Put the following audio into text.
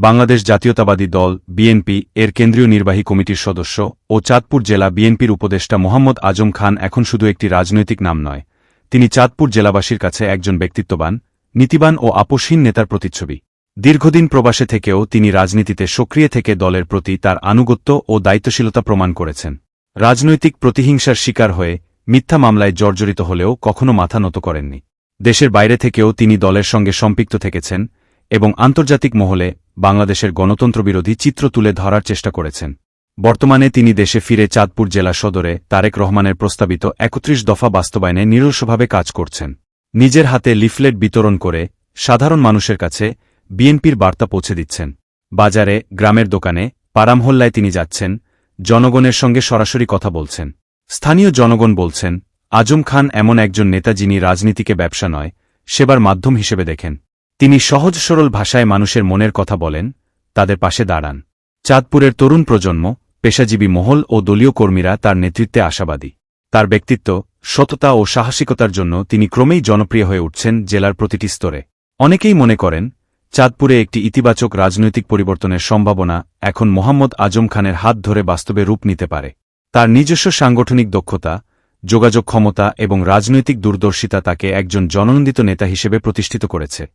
বাংলাদেশ জাতীয়তাবাদী দল, বিএনপি, এর কেন্দ্রীয় নির্বাহী কমিটির সদস্য ও চাঁদপুর জেলা বিএনপির উপদেষ্টা মোহাম্মদ আজম খান এখন শুধু একটি রাজনৈতিক নাম নয়, তিনি চাঁদপুর জেলাবাসীর কাছে একজন ব্যক্তিত্ববান, নীতিবান ও আপোষহীন নেতার প্রতিচ্ছবি। দীর্ঘদিন প্রবাসে থেকেও তিনি রাজনীতিতে সক্রিয় থেকে দলের প্রতি তার আনুগত্য ও দায়িত্বশীলতা প্রমাণ করেছেন। রাজনৈতিক প্রতিহিংসার শিকার হয়ে মিথ্যা মামলায় জর্জরিত হলেও কখনো মাথা নত করেননি। দেশের বাইরে থেকেও তিনি দলের সঙ্গে সম্পৃক্ত থেকেছেন এবং আন্তর্জাতিক মহলে বাংলাদেশের গণতন্ত্রবিরোধী চিত্র তুলে ধরার চেষ্টা করেছেন। বর্তমানে তিনি দেশে ফিরে চাঁদপুর জেলা সদরে তারেক রহমানের প্রস্তাবিত একত্রিশ দফা বাস্তবায়নে নিরলসভাবে কাজ করছেন। নিজের হাতে লিফলেট বিতরণ করে সাধারণ মানুষের কাছে বিএনপির বার্তা পৌঁছে দিচ্ছেন। বাজারে, গ্রামের দোকানে পারামহল্লায় তিনি যাচ্ছেন, জনগণের সঙ্গে সরাসরি কথা বলছেন। স্থানীয় জনগণ বলছেন, আজম খান এমন একজন নেতা যিনি রাজনীতিকে ব্যবসা নয়, সেবার মাধ্যম হিসেবে দেখেন। তিনি সহজ সরল ভাষায় মানুষের মনের কথা বলেন, তাদের পাশে দাঁড়ান। চাঁদপুরের তরুণ প্রজন্ম, পেশাজীবী মহল ও দলীয় কর্মীরা তার নেতৃত্বে আশাবাদী। তার ব্যক্তিত্ব, সততা ও সাহসিকতার জন্য তিনি ক্রমেই জনপ্রিয় হয়ে উঠছেন জেলার প্রতিটি স্তরে। অনেকেই মনে করেন, চাঁদপুরে একটি ইতিবাচক রাজনৈতিক পরিবর্তনের সম্ভাবনা এখন মোহাম্মদ আজম খানের হাত ধরে বাস্তবে রূপ নিতে পারে। তার নিজস্ব সাংগঠনিক দক্ষতা, যোগাযোগ ক্ষমতা এবং রাজনৈতিক দূরদর্শিতা তাকে একজন জননন্দিত নেতা হিসেবে প্রতিষ্ঠিত করেছে।